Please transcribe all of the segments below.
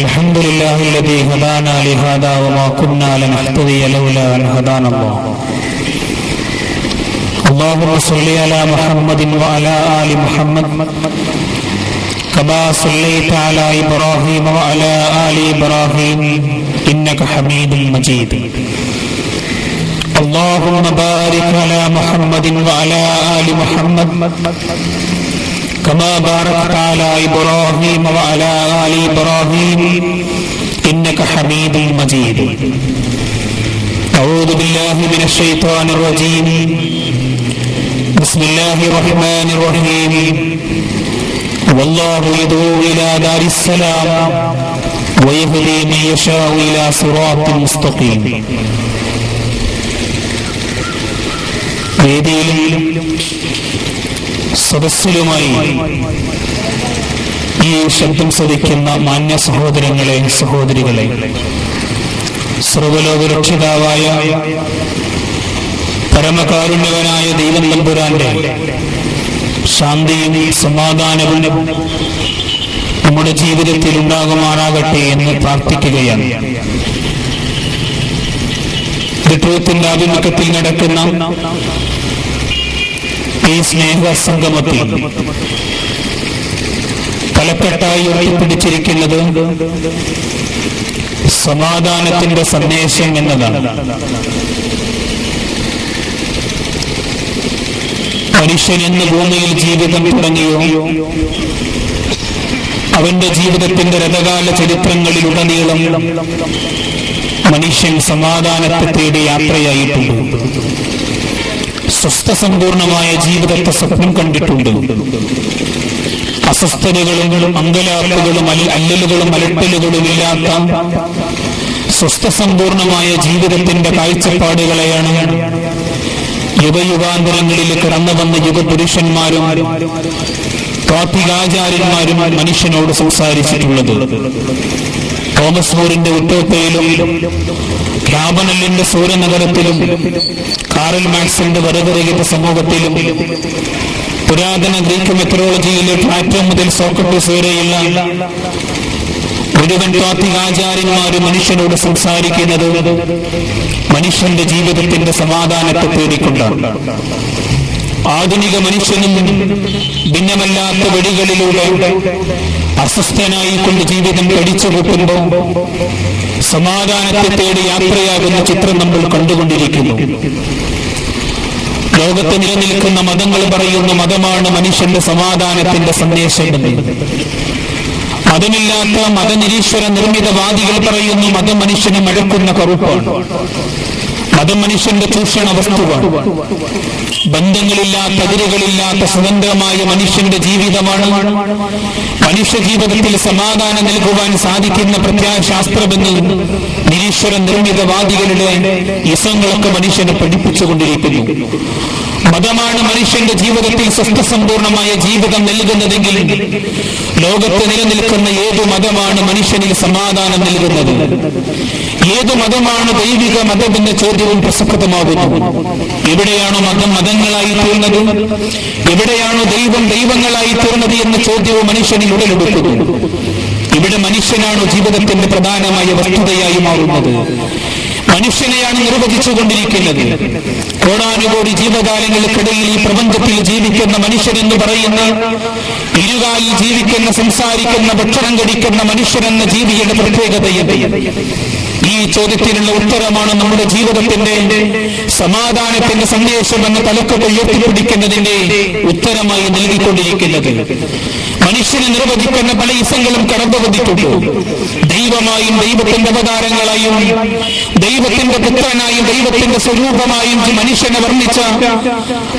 الحمد لله الذي هدانا لهذا وما كنا لنهتدي لولا أن هدانا الله اللهم صل على محمد وعلى آل محمد كما صليت على إبراهيم وعلى آل إبراهيم إنك حميد مجيد اللهم بارك على محمد وعلى آل محمد كما باركت على إبراهيم وعلى آل إبراهيم إنك حميد مجيد أعوذ بالله من الشيطان الرجيم بسم الله الرحمن الرحيم والله يدعو إلى دار السلام ويهدي من يشاء إلى صراط مستقيم വേദിയിലും സദസ്സിലുമായി ഈ ശബ്ദം ശ്രവിക്കുന്ന മാന്യ സഹോദരങ്ങളെ സഹോദരികളെ സർവലോകരക്ഷിതാവായ പരമകാരുണ്യവനായ ദൈവം നമ്പുരാന്റെ ശാന്തിയും സമാധാനവും നമ്മുടെ ജീവിതത്തിൽ ഉണ്ടാകുമാറാകട്ടെ എന്ന് പ്രാർത്ഥിക്കുകയാണ്. ത്തിന്റെ ആഭിമുഖ്യത്തിൽ നടക്കുന്ന ഈ സ്നേഹ സംഗമത്തിൽ തലക്കെട്ടായി ഉയർത്തിപ്പിടിച്ചിരിക്കുന്നത് സമാധാനത്തിന്റെ സന്ദേശം എന്നതാണ്. മനുഷ്യൻ എന്ന് ഭൂമിയിൽ ജീവിതം തുടങ്ങിയോ? അവന്റെ ജീവിതത്തിന്റെ രഥകാല ചരിത്രങ്ങളിലുടനീളം മനുഷ്യൻ സമാധാനത്തെ തേടി യാത്രയായിട്ടുണ്ട്. സ്വസ്ഥസമ്പൂർണമായ ജീവിതത്തെ സ്വപ്നം കണ്ടിട്ടുണ്ട്. അസ്വസ്ഥതകളും അങ്കലാപ്പുകളും അല്ലലുകളും അലട്ടലുകളും ഇല്ലാത്ത സ്വസ്ഥസമ്പൂർണമായ ജീവിതത്തിന്റെ കാഴ്ചപ്പാടുകളെയാണ് യുഗയുഗാന്തരങ്ങളിൽ കടന്നു വന്ന യുഗപുരുഷന്മാരും കാർത്തികാചാര്യന്മാരും മനുഷ്യനോട് സംസാരിച്ചിട്ടുള്ളത്. തോമസ് മൂറിന്റെ ഉറ്റോപ്പയിലും രാമനല്ലിന്റെ സൂര്യനഗരത്തിലും കാറൽ മാക്സിന്റെ വരവരഹിത സമൂഹത്തിലും പുരാതന ഗ്രീക്ക് മെത്രോളജിയിലെ പ്ലാറ്റോ മുതൽ സോക്രട്ടീസ് വരെയുള്ള മുഴുവൻ താത്വികാചാര്യന്മാരും മനുഷ്യനോട് സംസാരിക്കുന്നത് മനുഷ്യന്റെ ജീവിതത്തിന്റെ സമാധാനത്തെ തേടിക്കൊണ്ടാണ് ആധുനിക മനുഷ്യനും ഭിന്നമല്ലാത്ത വെടികളിലൂടെ അസ്വസ്ഥനായി കൊണ്ട് ജീവിതം കടിച്ചു കൂട്ടുമ്പോൾ സമാധാനത്തെ തേടി യാത്രയാകുന്ന ചിത്രം നമ്മൾ കണ്ടുകൊണ്ടിരിക്കുന്നു. ലോകത്ത് നിലനിൽക്കുന്ന മതങ്ങൾ പറയുന്ന മതമാണ് മനുഷ്യന്റെ സമാധാനത്തിന്റെ സന്ദേശം മതമില്ലാത്ത മതനിരീശ്വര നിർമ്മിതവാദികൾ പറയുന്നു മതം മനുഷ്യനെ മഴക്കുന്ന കറുപ്പാണ്. മതം മനുഷ്യന്റെ ചൂഷണ വസ്തുവാണ്. ബന്ധങ്ങളില്ലാത്ത അതിരുകളില്ലാത്ത സ്വതന്ത്രമായ മനുഷ്യന്റെ ജീവിതമാണ്. മനുഷ്യ ജീവിതത്തിൽ സമാധാനം നൽകുവാൻ സാധിക്കുന്ന പ്രത്യാശാസ്ത്രമെന്ന് നിരീശ്വര നിർമ്മിതവാദികളുടെ ഇസങ്ങളൊക്കെ മനുഷ്യനെ പഠിപ്പിച്ചുകൊണ്ടിരിക്കുന്നു. മതമാണ് മനുഷ്യന്റെ ജീവിതത്തിൽ സ്വസ്ഥസമ്പൂർണമായ ജീവിതം നൽകുന്നതെങ്കിൽ ലോകത്ത് നിലനിൽക്കുന്ന ഏതു മതമാണ് മനുഷ്യനിൽ സമാധാനം നൽകുന്നത്? ഏതു മതമാണ് ദൈവിക മതത്തിന്റെ ചോദ്യവും പ്രസക്തമാകുന്നു. എവിടെയാണോ മതം മതങ്ങളായി തീർന്നത്? എവിടെയാണോ ദൈവം ദൈവങ്ങളായി തീർന്നത് എന്ന ചോദ്യവും മനുഷ്യനിൽ ഉടലെടുക്കുന്നു. ഇവിടെ മനുഷ്യനാണോ ജീവിതത്തിന്റെ പ്രധാനമായ വസ്തുതയായി മാറുന്നത്? മനുഷ്യനെയാണ് നിർവചിച്ചുകൊണ്ടിരിക്കുന്നത്. കോടാനുകോടി ജീവകാലങ്ങൾക്കിടയിൽ ഈ പ്രപഞ്ചത്തിൽ ജീവിക്കുന്ന മനുഷ്യരെന്ന് പറയുന്ന ഇരുകാലിൽ ജീവിക്കുന്ന സംസാരിക്കുന്ന ഭക്ഷണം കടിക്കുന്ന മനുഷ്യരെന്ന ജീവിയുടെ പ്രത്യേകതയുണ്ട് ഈ ചോദ്യത്തിനുള്ള ഉത്തരമാണ് നമ്മുടെ ജീവിതത്തിന്റെ സമാധാനത്തിന്റെ സന്ദേശം എന്ന തലക്കൊക്കെ ഉയർത്തിപ്പിടിക്കുന്നതിന്റെ ഉത്തരമായി നൽകിക്കൊണ്ടിരിക്കുന്നത്. മനുഷ്യനെ നിർവചിക്കുന്ന പല ഇസങ്ങളും കടന്നു വന്നിട്ടുണ്ട് ദൈവമായും ദൈവത്തിന്റെ അവതാരങ്ങളായും ദൈവത്തിന്റെ പുത്രനായും ദൈവത്തിന്റെ സ്വരൂപമായും മനുഷ്യനെ വർണിച്ച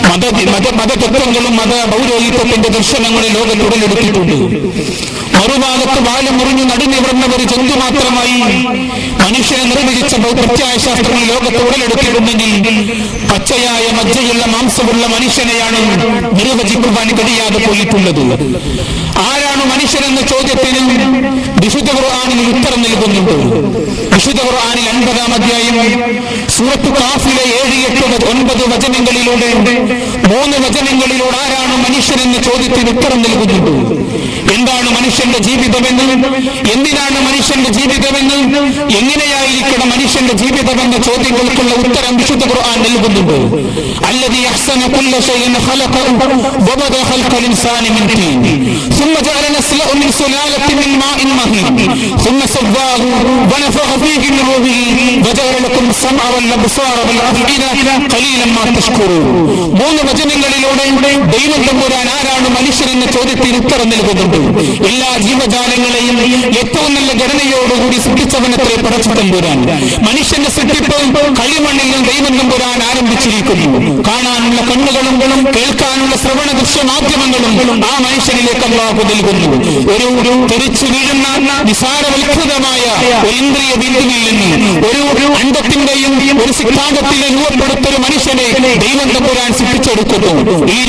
മത മത മതതത്വങ്ങളും മത പൗരോഹിത്വത്തിന്റെ ദർശനങ്ങളും ലോകത്ത് ഉടലെടുത്തിട്ടുണ്ട് മറുഭാഗത്ത് വാലം മുറിഞ്ഞു നടുനിവർന്ന ഒരു ജന്തു മാത്രമായി മനുഷ്യനെ നിർമ്മിച്ച പ്രത്യായ ശാസ്ത്രങ്ങൾ ലോകത്ത് ഉടലെടുത്തിട്ടുണ്ടെങ്കിൽ പച്ചയായ മജ്ജയുള്ള മാംസമുള്ള മനുഷ്യനെയാണ് നിർവചിക്കുവാൻ കഴിയാതെ പോയിട്ടുള്ളത്. ആരാണ് മനുഷ്യനെന്ന ചോദ്യത്തിന് വിശുദ്ധ ഖുർആാനിൽ ഉത്തരം നൽകുന്നുണ്ട് വിശുദ്ധ ഖുർആാനിൽ അൻപതാം അധ്യായം സൂറത്ത് കാഫിലെ ഏഴ് എട്ട് വ- ഒൻപത് വചനങ്ങളിലൂടെ മൂന്ന് വചനങ്ങളിലൂടെ ആരാണ് മനുഷ്യൻ എന്ന ചോദ്യത്തിന് ഉത്തരം നൽകുന്നുണ്ട് എന്താണ് മനുഷ്യന്റെ ജീവിതമെന്ന് എന്തിനാണ് മനുഷ്യന്റെ ജീവിതമെന്ന് എങ്ങനെയായിരിക്കണം മനുഷ്യന്റെ ജീവിതമെന്ന ചോദ്യങ്ങൾക്കുള്ള ഉത്തരം വിശുദ്ധ ഖുർആൻ നൽകുന്നുണ്ട് الذي أحسن كل شيء خلقه وبدأ خلق الإنسان من طين ثم جعل نسله من سلالة من ماء مهين ثم سواه ونفخ فيه من روحه وجعل لكم السمع والأبصار والأفئدة قليلا ما تشكرون മൂന്ന് വചനങ്ങളിലൂടെ ദൈവം തമ്പുരാൻ ആരാണ് മനുഷ്യൻ എന്ന ചോദ്യത്തിന് ഉത്തരം നൽകുന്നുണ്ട് എല്ലാ ജീവജാലങ്ങളെയും ഏറ്റവും നല്ല ഘടനയോടുകൂടി സൃഷ്ടിച്ചവനത്തെ പടച്ചു തമ്പുരാൻ മനുഷ്യന്റെ സൃഷ്ടിപ്പ് കളിമണ്ണിൽ നിന്ന് ദൈവം തമ്പുരാൻ ആരംഭിച്ചിരിക്കുന്നു കാണാനുള്ള കണ്ണുകളും കേൾക്കാനുള്ള ശ്രവണ ദൃശ്യ മാധ്യമങ്ങളും ആ മനുഷ്യനിലേക്ക് അള്ളാഹു നൽകുന്നു ഒരു തെറിച്ചു വീഴുന്ന നിസാരവൽകൃതമായ ഒരു ഇന്ദ്രിയ ബിന്ദുവിൽ നിന്ന് ഒരു അണ്ടത്തിന്റെയും ഒരു സിദ്ധാന്തത്തിന്റെ രൂപപ്പെടുത്ത ഒരു മനുഷ്യനെ ദൈവം തമ്പുരാൻ സൃഷ്ടിച്ചെടുക്കുന്നു. ഈ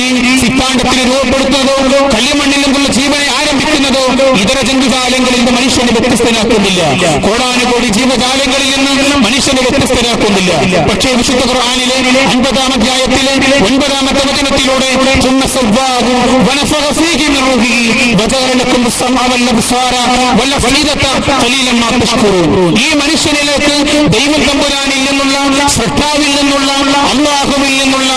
സിദ്ധാന്തത്തിന് രൂപപ്പെടുത്തുന്നതോ കളിമണ്ണിൽ നിന്നുള്ള ജീവനെ ആരംഭിക്കുന്നതോ ഇതര ജന്തുജാലങ്ങളിൽ നിന്ന് മനുഷ്യനെ വ്യത്യസ്തനാക്കുന്നില്ല. കോടാനുകോടി ജീവജാലങ്ങളിൽ നിന്ന് മനുഷ്യനെ വ്യത്യസ്തനാക്കുന്നില്ല. പക്ഷേ വിശുദ്ധ ഖുർആനിലെ അൻപതാം അധ്യായത്തിലെ ഒൻപതാമത്തെ വചനത്തിലൂടെ ലക്കും വല്ല ബുസാറ വല്ല ഫലീദത്ത ഖലീലൻ മാ തഷ്കുറൂൻ. ഈ മനുഷ്യനിലേക്ക് ദൈവം തമ്പുരാനിൽ നിന്നുള്ള ശ്രദ്ധാവിൽ നിന്നുള്ള അല്ലാഹുവിൽ നിന്നുള്ള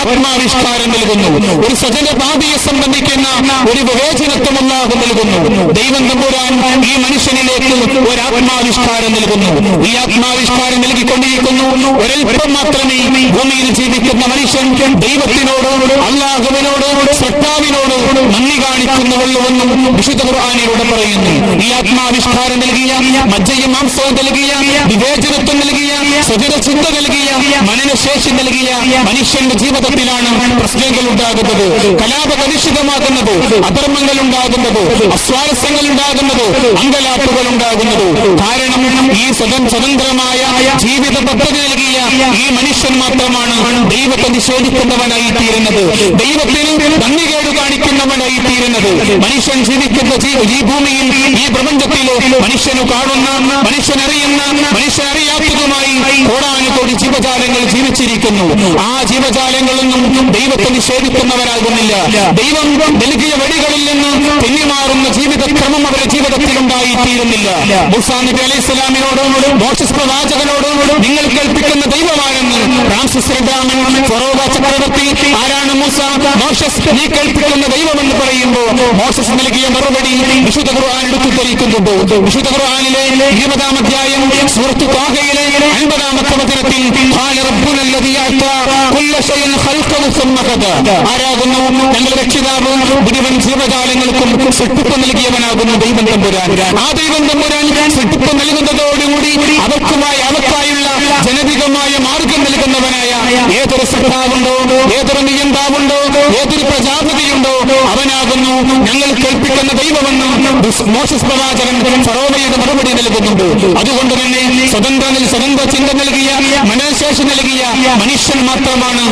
ആത്മാവിഷ്കാരം നൽകുന്നു. ഒരു സജന ഭാവിയെ സംബന്ധിക്കുന്ന ഒരു വിവേചനത്വം അള്ളാഹു നൽകുന്നു. ദൈവം തമ്പുരാൻ ഈ മനുഷ്യനിലേക്ക് ഒരു ആത്മാവിഷ്കാരം നൽകുന്നു. ഈ ആത്മാവിഷ്കാരം നൽകിക്കൊണ്ടിരിക്കുന്നു. ഒരൽപ്പം മാത്രമേ ഭൂമിയിൽ ജീവിക്കുന്ന മനുഷ്യൻ ദൈവത്തിനോട് അള്ളാഹുവിനോട് ശ്രദ്ധാവിനോട് നന്ദി കാണിക്കുന്നുള്ളൂവെന്നും വിശുദ്ധ ഖുർആാനിലൂടെ പറയുന്നു. ഈ ആത്മാവിഷ്കാരം നൽകിയ മജ്ജയും മാംസവും നൽകിയ വിവേചനത്വം നൽകിയ സ്വജന ചിന്ത നൽകിയ മനനശേഷി നൽകിയ മനുഷ്യന്റെ ജീവിതത്തിലാണ് പ്രശ്നങ്ങൾ ഉണ്ടാകുന്നത് കലാപ കലുഷിതമാകുന്നത് അധർമ്മങ്ങൾ ഉണ്ടാകുന്നത് അസ്വാരസ്യങ്ങൾ ഉണ്ടാകുന്നത് അങ്കലാപ്പുകൾ ഉണ്ടാകുന്നത് കാരണം ഈ സ്വതം സ്വതന്ത്രമായ ജീവിത പദ്ധതി നൽകിയ ഈ മനുഷ്യൻ മാത്രമാണ് ദൈവത്തെ നിഷേധിക്കുന്നവനായി തീരുന്നത് ദൈവത്തിന് നന്ദികേട് കാണിക്കുന്നവനായി തീരുന്നത് മനുഷ്യൻ ജീവിക്കുന്ന ഈ ഭൂമിയിൽ ഈ പ്രപഞ്ചത്തിൽ മനുഷ്യന് കാണുന്ന മനുഷ്യനറിയുന്ന മനുഷ്യനറിയാത്തതുമായി കോടാനുകോടി ജീവജാലങ്ങൾ ജീവിച്ചിരിക്കുന്നു. ആ ജീവജാലങ്ങളൊന്നും ദൈവത്തെ നിഷേധിക്കുന്നവരാകുന്നില്ല. ദൈവം നൽകിയ വഴികളിൽ നിന്ന് തെന്നിമാറുന്ന ജീവിതക്രമം അവരുടെ ജീവിതത്തിൽ ഉണ്ടായിത്തീരുന്നില്ല. മുസാ നബി അലൈഹി സ്വലാമിനോട് മോശസ് പ്രവാചകനോട് നിങ്ങൾ കേൾപ്പിക്കുന്ന ദൈവമാണെന്ന് ഫ്രാൻസിസ് ചക്രവർത്തി ആരാണ് മൂസ? മോശസ് നീ കേൾപ്പിക്കുന്ന ദൈവമെന്ന് പറയുമ്പോൾ മോഷസ് നൽകിയ മറുപടി വിശുദ്ധ ഖുർആൻ എടുത്തു തെളിയിക്കുന്നുണ്ട് വിശുദ്ധ ഖുർആനിലെ ഇരുപതാം അധ്യായം സൂറത്ത് താഹയിലെ അൻപതാമത്തെ വചനത്തിൽ ഖാല അഅതാ കുല്ല ശൈഇൻ ആരാകുന്നു ഞങ്ങളുടെ രക്ഷിതാവ് മുഴുവൻ ജീവജാലങ്ങൾക്കും സൃഷ്ടിപ്പ് നൽകിയവനാകുന്നു ദൈവം തമ്പുരാൻ. ആ ദൈവം തമ്പുരാൻ സൃഷ്ടിപ്പ് നൽകുന്നതോടുകൂടി അവർക്കുമായി അവർക്കായുള്ള ജനതികമായ മാർഗം നൽകുന്നവനായ ഏതൊരു സൃഷ്ടാവുണ്ടോ ഏതൊരു നിയന്താവുണ്ടോ ഏതൊരു പ്രജാപതിയുണ്ടോ അവനാകുന്നു. ഞങ്ങൾ കേൾപ്പിക്കുന്ന ദൈവമെന്ന് മോശസ് പ്രവാചകൻ ഫറോവയുടെ മറുപടി നൽകുന്നുണ്ട്. അതുകൊണ്ട് തന്നെ സ്വതന്ത്ര സ്വതന്ത്ര ചിന്ത നൽകിയ മനഃശേഷി നൽകിയ മനുഷ്യൻ മാത്രമാണ്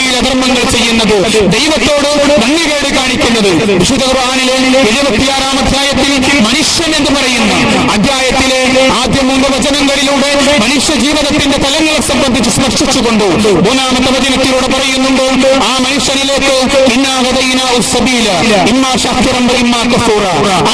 ഭൂമിയിൽ അധർമ്മങ്ങൾ ചെയ്യുന്നത് ദൈവത്തോട് ഭംഗികേട് കാണിക്കുന്നത്. വിശുദ്ധ ഖുർആനിലെ എഴുപത്തിയാറാം അധ്യായത്തിൽ മനുഷ്യൻ എന്ന് പറയുന്ന. അധ്യായത്തിലെ ആദ്യ മൂന്ന് വചനങ്ങളിലൂടെ മനുഷ്യ ജീവിതത്തിന്റെ തലങ്ങളെ സംബന്ധിച്ച് സ്പർശിച്ചുകൊണ്ട് മൂന്നാമത്തെ വചനത്തിലൂടെ പറയുന്നുണ്ട് ആ മനുഷ്യനിലേക്ക്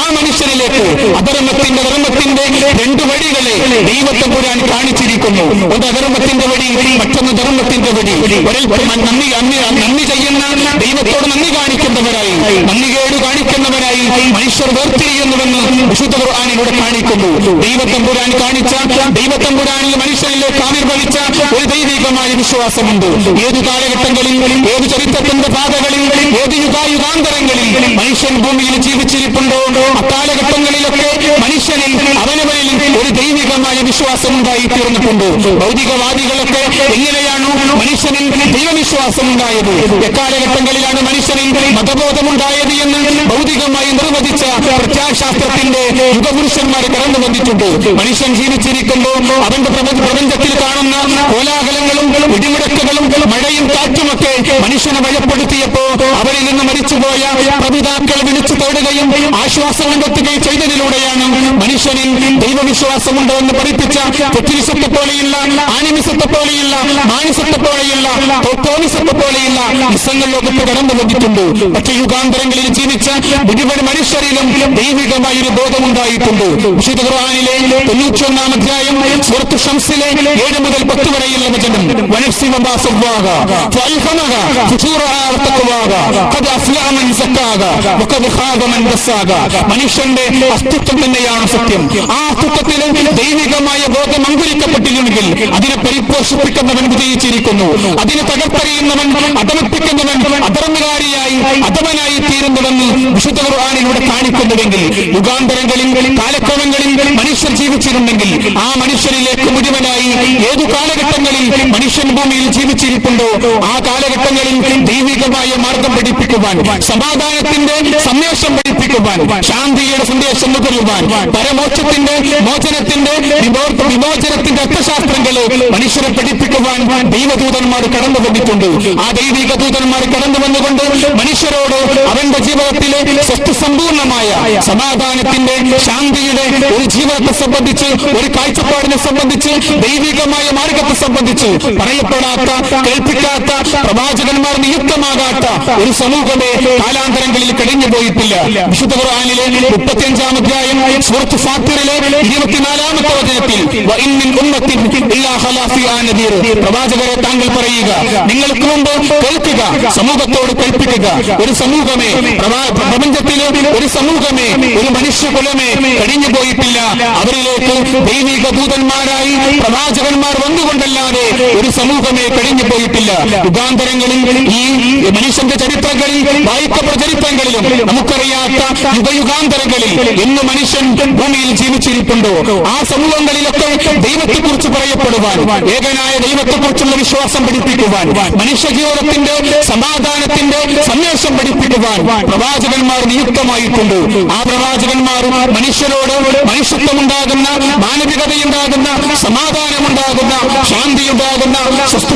ആ മനുഷ്യനിലേക്ക് അധർമ്മത്തിന്റെ ധർമ്മത്തിന്റെ രണ്ട് വഴികളെ ദൈവത്തെ പുരാൻ കാണിച്ചിരിക്കുന്നു. ഒന്ന് അധർമ്മത്തിന്റെ വഴി മറ്റൊന്ന് ധർമ്മത്തിന്റെ വഴി. ഒരൽപ്പം നന്ദി നന്ദി നന്ദി ചെയ്യുന്ന ദൈവത്തോട് നന്ദി കാണിക്കുന്നവരായി. നന്ദികേട് കാണിക്കുന്നവരായി. മനുഷ്യർ വേർതിരിയുന്നുവെന്ന് വിശുദ്ധ ഖുർആാനിലൂടെ കാണിക്കുന്നു. ദൈവത്തമ്പുരാൻ കാണിച്ച ദൈവത്തമ്പുരാനിൽ മനുഷ്യരിലേക്ക് ആവിർഭവിച്ച ഒരു ദൈവികമായ വിശ്വാസമുണ്ട്. ഏതു കാലഘട്ടങ്ങളിൽ ഏത് ചരിത്രത്തിന്റെ പാതകളിൽ ഏത് യുഗായുഗാന്തരങ്ങളിൽ മനുഷ്യൻ ഭൂമിയിൽ ജീവിച്ചിരിപ്പുണ്ടോ? അക്കാലഘട്ടങ്ങളിലൊക്കെ മനുഷ്യനിൽ അവനവനിൽ ഒരു ദൈവികമായ വിശ്വാസം ഉണ്ടായി തീർന്നിട്ടുണ്ട് ഭൗതികവാദികളൊക്കെ എങ്ങനെയാണോ മനുഷ്യനിൽ ദൈവവിശ്വാസം ഉണ്ടായത് എക്കാലഘട്ടങ്ങളിലാണ് മനുഷ്യനിൽ മതബോധമുണ്ടായത് എന്ന് ഭൗതികമായി നിർവചിച്ച പ്രത്യാശാസ്ത്രത്തിന്റെ യുഗപുരുഷന്മാർ കടന്നു വന്നിട്ടുണ്ട്. മനുഷ്യൻ ജീവിച്ചിരിക്കുമ്പോൾ അവന്റെ പ്രപഞ്ച- പ്രപഞ്ചത്തിൽ കാണുന്ന കോലാഹലങ്ങളും ഇടിമുടക്കുകളും മഴയും കാറ്റുമൊക്കെ മനുഷ്യനെ ഭയപ്പെടുത്തിയപ്പോ അവരിൽ നിന്ന് മരിച്ചുപോയ പ്രപിതാക്കൾ വിളിച്ചു തേടുകയും ആശ്വാസം കണ്ടെത്തുകയും ചെയ്തതിലൂടെയാണ് മനുഷ്യനിൽ ദൈവവിശ്വാസമുണ്ടോ എന്ന് പഠിപ്പിച്ച ഫെറ്റിലിസത്തെ പോലെയുള്ള ആനിമിസത്തെ പോലെയുള്ള മാനിസത്തെ പോലെയുള്ള തോത്തോമിസത്തെ പോലെയുള്ള ഇസങ്ങൾ ലോകത്ത് കടന്നു വന്നിട്ടുണ്ട്. പക്ഷെ യുഗാന്തരങ്ങളിൽ ജീവിച്ച മുഴുവൻ മനുഷ്യരിലും ദൈവികമായ ഒരു ബോധമുണ്ടായിട്ടുണ്ട്. വിശുദ്ധ ഖുർആനിലെ തൊണ്ണൂറ്റിയൊന്നാം അധ്യായം സുഹൃത്ത് ഷംസിലെ ഏഴ് മുതൽ പത്ത് വരെയുള്ള വചനം. മനുഷ്യന്റെ അസ്തിത്വം തന്നെയാണ് സത്യം. ആ അസ്തിത്വത്തിൽ ദൈവികമായ ബോധം അങ്കുരിക്കപ്പെട്ടിരുന്നെങ്കിൽ അതിനെ പരിപോഷിപ്പിക്കുന്നവൻ വിജയിച്ചിരിക്കുന്നു. അതിനെ തകർത്തെറിയുന്നവൻ അധമിപ്പിക്കുന്നവൻ അധർമ്മകാരിയായി അധമനായി തീരുന്നുവെന്ന് വിശുദ്ധ ഖുർആാനിലൂടെ കാണിക്കുന്നുവെങ്കിൽ യുഗാന്തരങ്ങളിൽ കാലക്രമങ്ങളിൽ മനുഷ്യർ ജീവിച്ചിരുന്നെങ്കിൽ ആ മനുഷ്യരിലേക്ക് മുഴുവനായി ഏതു കാലഘട്ടങ്ങളിൽ മനുഷ്യൻ ഭൂമിയിൽ ജീവിച്ചിരിപ്പുണ്ടോ ആ കാലഘട്ടങ്ങളിൽ ദൈവികമായ മാർഗം പഠിപ്പിക്കുവാൻ സമാധാനത്തിന്റെ സന്ദേശം പഠിപ്പിക്കുവാൻ ശാന്തിയുടെ സന്ദേശം നുകരുവാൻ പരമോക്ഷത്തിന്റെ മോചനത്തിന്റെ വിമോ- വിമോചനത്തിന്റെ അർത്ഥശാസ്ത്രങ്ങളെ മനുഷ്യരെ പഠിപ്പിക്കുവാൻ ദൈവദൂതന്മാർ കടന്നു വന്നിട്ടുണ്ട്. ആ ദൈവിക ദൂതന്മാർ കടന്നു വന്നുകൊണ്ട് മനുഷ്യരോട് അവന്റെ ജീവിതത്തിലെ സത്യസമ്പൂർണമായ സമാധാനത്തിന്റെ ശാന്തിയുടെ ഒരു ജീവിതത്തെ സംബന്ധിച്ച് ഒരു കാഴ്ചപ്പാടിനെ സംബന്ധിച്ച് ദൈവികമായ മാർഗത്തെ സംബന്ധിച്ച് പറയപ്പെടാത്ത കേൾപ്പിക്കാത്ത പ്രവാചകന്മാർ നിയുക്തമാകാത്ത ഒരു സമൂഹമേ കാലാന്തരങ്ങളിൽ കഴിഞ്ഞു പോയിട്ടില്ല. വിശുദ്ധ ഖുർആനിലെ മുപ്പത്തിയഞ്ചാം അധ്യായം സുഹൃത്ത് ഫാത്തിറിലെ ഇരുപത്തിനാലാമത്തെ വചനത്തിൽ "വഇൻ മിൻ ഉമ്മത്തിൻ ഇല്ലാ ഖലാ ഫിഹാ പ്രവാചകരെ താങ്കൾ പറയുക നിങ്ങൾക്ക് മുമ്പ് കേൾക്കുക. സമൂഹത്തോട് കേൾപ്പിക്കുക. ഒരു സമൂഹമേ പ്രപഞ്ചത്തിലെ ഒരു സമൂഹമേ ഒരു മനുഷ്യകുലമേ കഴിഞ്ഞു പോയിട്ടില്ല. അവരിലേക്ക് ദൈവിക ദൂതന്മാരായി പ്രവാചകന്മാർ വന്നുകൊണ്ടല്ലാതെ ഒരു സമൂഹമേ കഴിഞ്ഞു പോയിട്ടില്ല. യുഗാന്തരങ്ങളിൽ ഈ മനുഷ്യന്റെ ചരിത്രങ്ങളിൽ വായിക്കപ്പെട്ട ചരിത്രങ്ങളിലും നമുക്കറിയാത്ത യുഗയുഗാന്തരങ്ങളിൽ ഇന്ന് മനുഷ്യൻ ഭൂമിയിൽ ജീവിച്ചിരിപ്പുണ്ടോ? ആ സമൂഹങ്ങളിലൊക്കെ ദൈവത്തെക്കുറിച്ച് പറയപ്പെടുവാൻ ഏകനായ ദൈവത്തെക്കുറിച്ചുള്ള വിശ്വാസം പഠിപ്പിക്കുവാൻ മനുഷ്യ ജീവിതത്തിന്റെ സമാധാനത്തിന്റെ സന്ദേശം പഠിപ്പിക്കുവാൻ പ്രവാചകന്മാർ നിയുക്തമായിട്ടുണ്ട്. ആ പ്രവാചകന്മാർ മനുഷ്യരോട് മനുഷ്യത്വമുണ്ടാകുന്ന മാനവികതയുണ്ടാകുന്ന സമാധാനമുണ്ടാകുന്ന ശാന്തിയുണ്ടാകുന്ന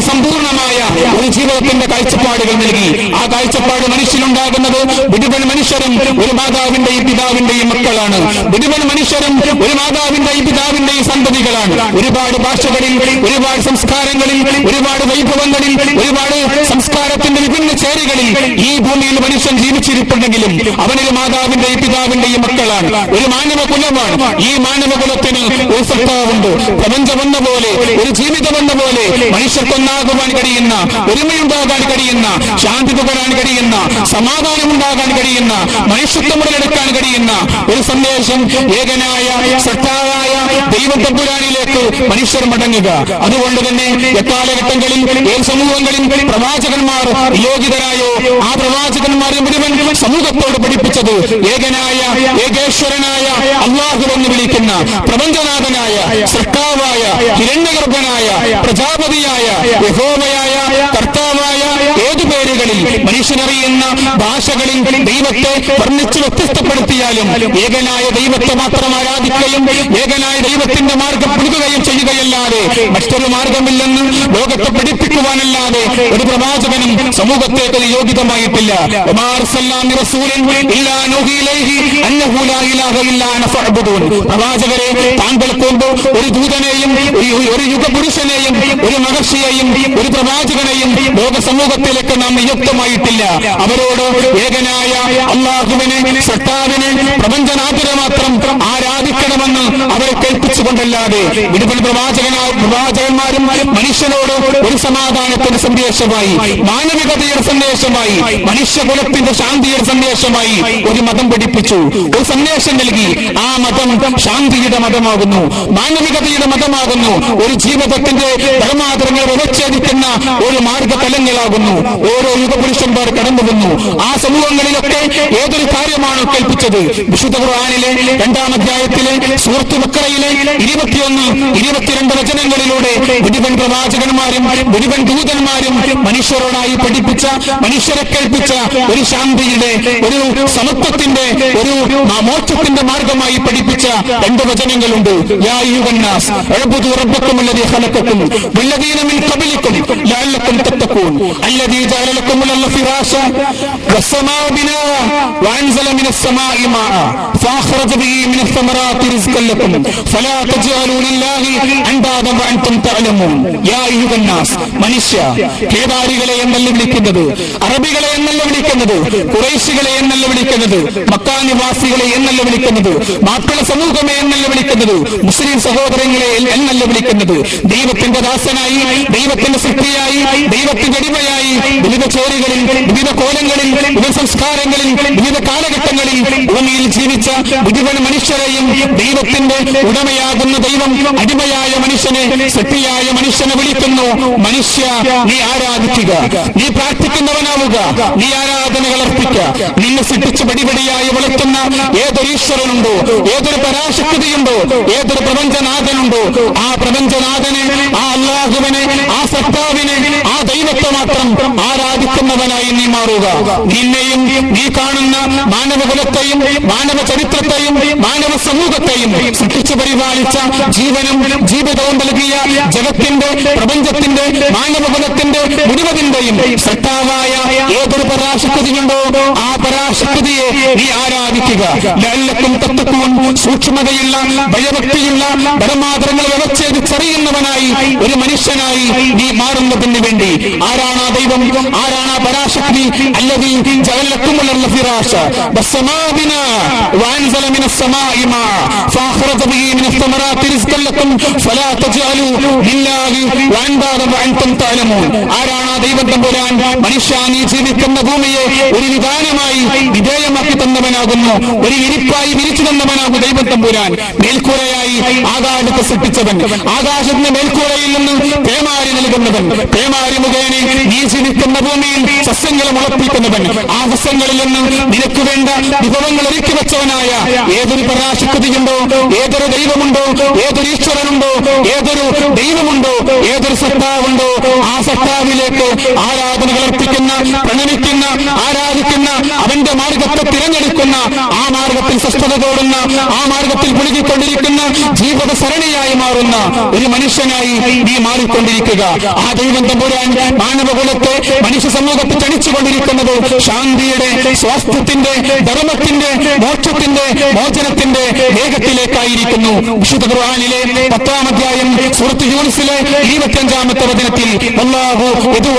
സമ്പൂർണമായ ഒരു ജീവിതത്തിന്റെ കാഴ്ചപ്പാടുകൾ നൽകി. ആ കാഴ്ചപ്പാട് മനുഷ്യനുണ്ടാകുന്നത് മുഴുവൻ മനുഷ്യരും ഒരു മാതാവിന്റെയും പിതാവിന്റെയും മക്കളാണ്. മുഴുവൻ മനുഷ്യരും ഒരു മാതാവിന്റെയും പിതാവിന്റെയും സന്തതികളാണ്. ഒരുപാട് ഭാഷകളിൽ ഒരുപാട് സംസ്കാരങ്ങളിൽ ഒരുപാട് വൈഭവങ്ങളിൽ ഒരുപാട് സംസ്കാരത്തിന്റെ വിഭിന്ന ചേരികളിൽ ഈ ഭൂമിയിൽ മനുഷ്യൻ ജീവിച്ചിരിപ്പുണ്ടെങ്കിലും അവനൊരു മാതാവിന്റെയും പിതാവിന്റെയും മക്കളാണ്. ഒരു മാനവ കുലമാണ്. ഈ മാനവ കുലത്തിന് ഒരു സത്താവുണ്ട്. പ്രപഞ്ചമെന്ന പോലെ ഒരു ജീവിതമെന്ന പോലെ മനുഷ്യർക്കൊന്നാകുവാൻ കഴിയുന്ന ഒരുമയുണ്ടാകാൻ കഴിയുന്ന ശാന്തി തുകരാൻ കഴിയുന്ന സമാധാനമുണ്ടാകാൻ കഴിയുന്ന മനുഷ്യത്വം മുതലെടുക്കാൻ കഴിയുന്ന ഒരു സന്ദേശം ഏകനായ സത്താവായ ദൈവത്തെ തമ്പുരാനിലേക്ക് മനുഷ്യർ മടങ്ങുക. അതുകൊണ്ട് തന്നെ എക്കാലഘട്ടങ്ങളിൽ ഏത് സമൂഹങ്ങളിൽ പ്രവാചകന്മാർ യോഗിതരായോ ആ പ്രവാചകന്മാരെ മുഴുവൻ സമൂഹത്തോട് പഠിപ്പിച്ചത് ഏകനായ ഏകേശ്വരനായ അള്ളാഹു എന്ന് വിളിക്കുന്ന പ്രപഞ്ചനാഥനായ സർക്കാവായ ഹിരണ്യഗർഭനായ പ്രജാപതിയായ യഹോമയായ കർത്താവായ ഏതു പേരുകളിൽ മനുഷ്യനറിയുന്ന ഭാഷകളിൽ ദൈവത്തെ വർണിച്ച് വ്യത്യസ്തപ്പെടുത്തിയാലും ഏകനായ ദൈവത്തെ മാത്രം ആരാധിക്കുകയും ഏകനായ ദൈവത്തിന്റെ മാർഗം പിടിക്കുകയും ചെയ്യുകയല്ലാതെ മറ്റൊരു മാർഗമില്ലെന്ന് ലോകത്തെ പഠിപ്പിക്കുവാനല്ലാതെ ഒരു പ്രവാചകനും സമൂഹത്തേക്ക് അത് യോഗ്യതമായിട്ടില്ല വമാ അർസൽനാ മിൻ റസൂലിൻ ഇല്ലാ നൂഹി ഇലൈഹി ലാ ഇലാഹ ഇല്ലാ അന പ്രവാചകരെ താങ്കൾ മുമ്പ് ഒരു ദൂതനെയും ഒരു- യുഗപുരുഷനെയും ഒരു മഹർഷിയെയും ഒരു പ്രവാചകനെയും ലോക സമൂഹത്തിലേക്ക് നാം നിയുക്തമായിട്ടില്ല. അവരോട് ഏകനായ അള്ളാഹുവിനെ സട്ടാവിനെ പ്രപഞ്ചനാഥനെ മാത്രം ആരാധിക്കണമെന്ന് അവരെ കേൾപ്പിച്ചുകൊണ്ടല്ലാതെ. വിടുതൽ പ്രവാചകനായ പ്രവാചകന്മാരും മനുഷ്യനോട് ഒരു സമാധാനത്തിന്റെ സന്ദേശമായി മാനവികതയുടെ സന്ദേശമായി മനുഷ്യകുലത്തിന്റെ ശാന്തിയുടെ സന്ദേശമായി ഒരു മതം പഠിപ്പിച്ചു. ഒരു സന്ദേശം നൽകി. ആ മതം ശാന്തിയുടെ മതമാകുന്നു. മാനവികതയുടെ മതമാകുന്നു. ഒരു ജീവിതത്തിന്റെ പരമാതരങ്ങൾ വ്യവച്ഛേദിക്കുന്ന ഒരു മാർഗ തലങ്ങളാകുന്നു ഓരോ യുഗപുരുഷന്മാർ കടന്നു വന്നു. ആ സമൂഹങ്ങളിലൊക്കെ ഏതൊരു കാര്യമാണോ കേൾപ്പിച്ചത്? വിശുദ്ധ ഖുർആാനിലെ രണ്ടാം അധ്യായത്തിലെ സുഹൃത്തു മക്കളയിലെ ഇരുപത്തിയൊന്ന് ഇരുപത്തിരണ്ട് വചനങ്ങളിലൂടെ മുഴുവൻ പ്രവാചകന്മാരും മുഴുവൻ ദൂതന്മാരും മനുഷ്യരോടായി പഠിപ്പിച്ച മനുഷ്യരെ കേൾപ്പിച്ച ഒരു ശാന്തിയുടെ ഒരു സമത്വത്തിന്റെ ഒരു മോക്ഷത്തിന്റെ മാർഗമായി പഠിപ്പിച്ച രണ്ട് വചനങ്ങളുണ്ട്. മനുഷ്യ കേദാരികളെ എന്നല്ല വിളിക്കുന്നത്? അറബികളെ എന്നല്ല വിളിക്കുന്നത്? കുറേശികളെ എന്നല്ല വിളിക്കുന്നത്? മക്കാ നിവാസികളെ എന്നല്ല വിളിക്കുന്നത്? മാപ്പിള സമൂഹമേ എന്നല്ല വിളിക്കുന്നത്? മുസ്ലിം സഹോദരങ്ങളെ എന്നല്ല വിളിക്കുന്നത്? ദൈവത്തിന്റെ ദാസനായി ദൈവത്തിന്റെ സൃഷ്ടിയായി ദൈവത്തിന്റെ അടിമയായി വിവിധ ചേരികളിൽ വിവിധ കോലങ്ങളിൽ വിവിധ സംസ്കാരങ്ങളിൽ വിവിധ കാലഘട്ടങ്ങളിൽ ഭൂമിയിൽ ജീവിച്ച മുഴുവൻ മനുഷ്യരെയും ദൈവത്തിന്റെ ഉടമയാകുന്ന ദൈവം അടിമയായ മനുഷ്യനെ സൃഷ്ടിയായ മനുഷ്യനെ വിളിക്കുന്നു. മനുഷ്യ നീ ആരാധിക്കുക. നീ പ്രാർത്ഥിക്കുന്നവനാവുക. നീ ആരാധനകൾ അർപ്പിക്കുക. നിന്നെ സിട്ടിച്ച് പടിപടിയായി വളർത്തുന്ന ഏതൊരു ഈശ്വരനുണ്ടോ ഏതൊരു പരാശക്തിയുണ്ടോ ഏതൊരു പ്രപഞ്ചനാഥനുണ്ടോ ആ പ്രപഞ്ചനാഥനെ ആ അള്ളാഹുവിനെ ആ സത്താവിനെ ആ ദൈവത്തെ മാത്രം ആരാധിക്കുന്നവനായി നീ മാറുക. നിന്നെയും നീ കാണുന്ന മാനവകുലത്തെയും മാനവ ചരിത്രത്തെയും മാനവ സമൂഹത്തെയും സൃഷ്ടിച്ചു പരിപാലിച്ച ജീവനും ജീവിതവും നൽകിയ ജഗത്തിന്റെ പ്രപഞ്ചത്തിന്റെ മാനവകുലത്തിന്റെ മുഴുവതിന്റെയും സത്താവായ ഏതൊരു പരാശക്തിയുണ്ടോ ആ പരാശക്തിയെ നീ ആരാധിക്കുക ലല്ലക്കും തത്വക്കും സൂക്ഷ്മതയുള്ള ഭയഭക്തിയുള്ള പരമാതരങ്ങൾ വ്യവച്ഛേദിച്ചറിയുന്നവനായി ഒരു മനുഷ്യനായി നീ മാറുന്നതിന് വേണ്ടി ആരാണ് ആ ദൈവം ആരാണ് ആ പരാശക്തി അല്ലതി ജലക്കുമുള്ള ഫിറാശ والسماء بناء وأنزل من السماء ماء فأخرج به من الثمرات رزقا لكم فلا تجعلوا لله وأندادا وأنتم تعلمون ആരാണ് ദൈവം തമ്പുരാൻ മനുഷ്യ നീ ജീവിക്കുന്ന ഭൂമിയെ ഒരു വിധാനമായി വിധേയമാക്കി തന്നവനാകുന്നു. ഒരു ഇരിപ്പായി വിരിച്ചു തന്നവനാകും ദൈവം തമ്പുരാൻ മേൽക്കൂരയായി ആകാശത്തെ സൃഷ്ടിച്ചവൻ. ആകാശത്തിന്റെ മേൽക്കൂരയിൽ നിന്ന് പേമാരി നൽകുന്നവൻ. പേമാരി മുഖേന നീ ജീവിക്കുന്ന ഭൂമിയിൽ സസ്യങ്ങളെ മുളപ്പിക്കുന്നവൻ. ആ സസ്യങ്ങളിൽ നിന്ന് നിനക്ക് വേണ്ട വിഭവങ്ങൾ ഒരുക്കി വെച്ചവനായ ഏതൊരു പരാശക്തിയുണ്ടോ ഏതൊരു ദൈവമുണ്ടോ ഏതൊരു ഈശ്വരനുണ്ടോ ഏതൊരു ദൈവമുണ്ടോ ഏതൊരു സത്താവുണ്ടോ ആ സത്താവിലേക്ക് ആരാധനകൾ അർപ്പിക്കുന്ന പ്രണമിക്കുന്ന ആരാധിക്കുന്ന അവന്റെ മാർഗത്തെ തിരഞ്ഞെടുക്കുന്ന ആ മാർഗത്തിൽ സ്വസ്ഥത തോടുന്ന ആ മാർഗത്തിൽ പുലുകിക്കൊണ്ടിരിക്കുന്ന ജീവിത സരണിയായി മാറുന്ന ഒരു മനുഷ്യനായി നീ മാറിക്കൊണ്ടിരിക്കുക. ആ ദൈവം തമ്പുരാൻ മാനവകുലത്തെ മനുഷ്യ സമൂഹത്തെ ചണിച്ചുകൊണ്ടിരിക്കുന്നത് ശാന്തിയുടെ സ്വാസ്ഥ്യത്തിന്റെ ധർമ്മത്തിന്റെ മോക്ഷത്തിന്റെ മോചനത്തിന്റെ വേഗത്തിലേക്കായിരിക്കുന്നു. വിശുദ്ധ ഖുർആനിലെ പത്താം അധ്യായം സുഹൃത്ത് യൂണിസിലെ ഇരുപത്തിയഞ്ചാമത്തെ വചനത്തിൽ അല്ലാഹു യദൂ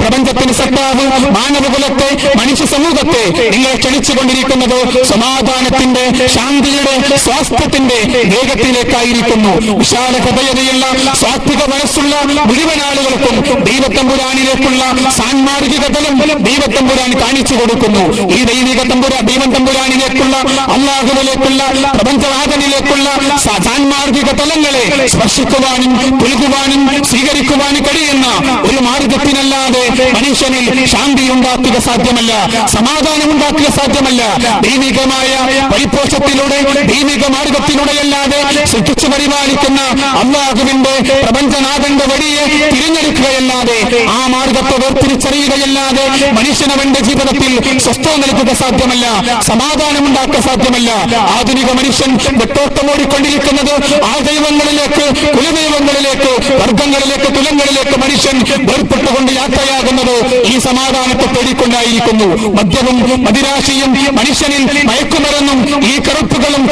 പ്രപഞ്ചത്തിന് സത്താവ് മാനവകുലത്തെ മനുഷ്യ സമൂഹത്തെ നിങ്ങളെ ക്ഷണിച്ചുകൊണ്ടിരിക്കുന്നത് സമാധാനത്തിന്റെ ശാന്തിയുടെ സ്വാസ്ഥ്യത്തിന്റെ വേഗത്തിലേക്കായിരിക്കുന്നു. വിശാല ഹൃദയതയുള്ള സാത്വിക മനസ്സുള്ള മുഴുവൻ ആളുകൾക്കും ദൈവത്തമ്പുരാനിലേക്കുള്ള സാൻമാർഗിക തലം ദൈവത്തമ്പുരാൻ കാണിച്ചു കൊടുക്കുന്നു. ഈ ദൈവിക തമ്പുരാ ദൈവം തമ്പുരാനിലേക്കുള്ള അള്ളാഹുവിലേക്കുള്ള പ്രപഞ്ചനാഥനിലേക്കുള്ള സാൻമാർഗിക സാൻമാർഗിക തലങ്ങളെ സ്പർശിക്കുവാനും പുലുകുവാനും സ്വീകരിക്കുവാനും കഴിയുന്ന ഒരു മാർഗത്തിനല്ലാതെ മനുഷ്യനിൽ ശാന്തി ഉണ്ടാക്കുക സാധ്യമല്ല സമാധാനം ഉണ്ടാക്കുക സാധ്യമല്ല. ദൈവികമായ പരിപോഷത്തിലൂടെ ദൈവിക മാർഗത്തിലൂടെയല്ലാതെ സൃഷ്ടിച്ചു പരിപാലിക്കുന്ന അള്ളാഹുവിന്റെ പ്രപഞ്ചനാഥന്റെ വഴിയെ തിരഞ്ഞെടുക്കുകയല്ലാതെ ആ മാർഗത്തെ വേർതിരിച്ചറിയുകയല്ലാതെ മനുഷ്യനവന്റെ ജീവിതത്തിൽ സ്വസ്ഥത നൽകുക സാധ്യമല്ല സമാധാനം ഉണ്ടാക്കുക സാധ്യമല്ല. ആധുനിക മനുഷ്യൻ വെട്ടോട്ടമോടിക്കൊണ്ടിരിക്കുന്നത് ആ ദൈവങ്ങളിലേക്ക് കുലദൈവങ്ങളിലേക്ക് വർഗങ്ങളിലേക്ക് കുലങ്ങളിലേക്ക് മനുഷ്യൻ വേർപ്പെട്ടുകൊണ്ട് യാത്രയാകുന്നത് ഈ സമാധാനത്തെ തേടിക്കൊണ്ടായിരിക്കുന്നു. മദ്യവും മദിരാശിയും മനുഷ്യനിൽ മയക്കുമരുന്നും ഈ കറുപ്പുകളും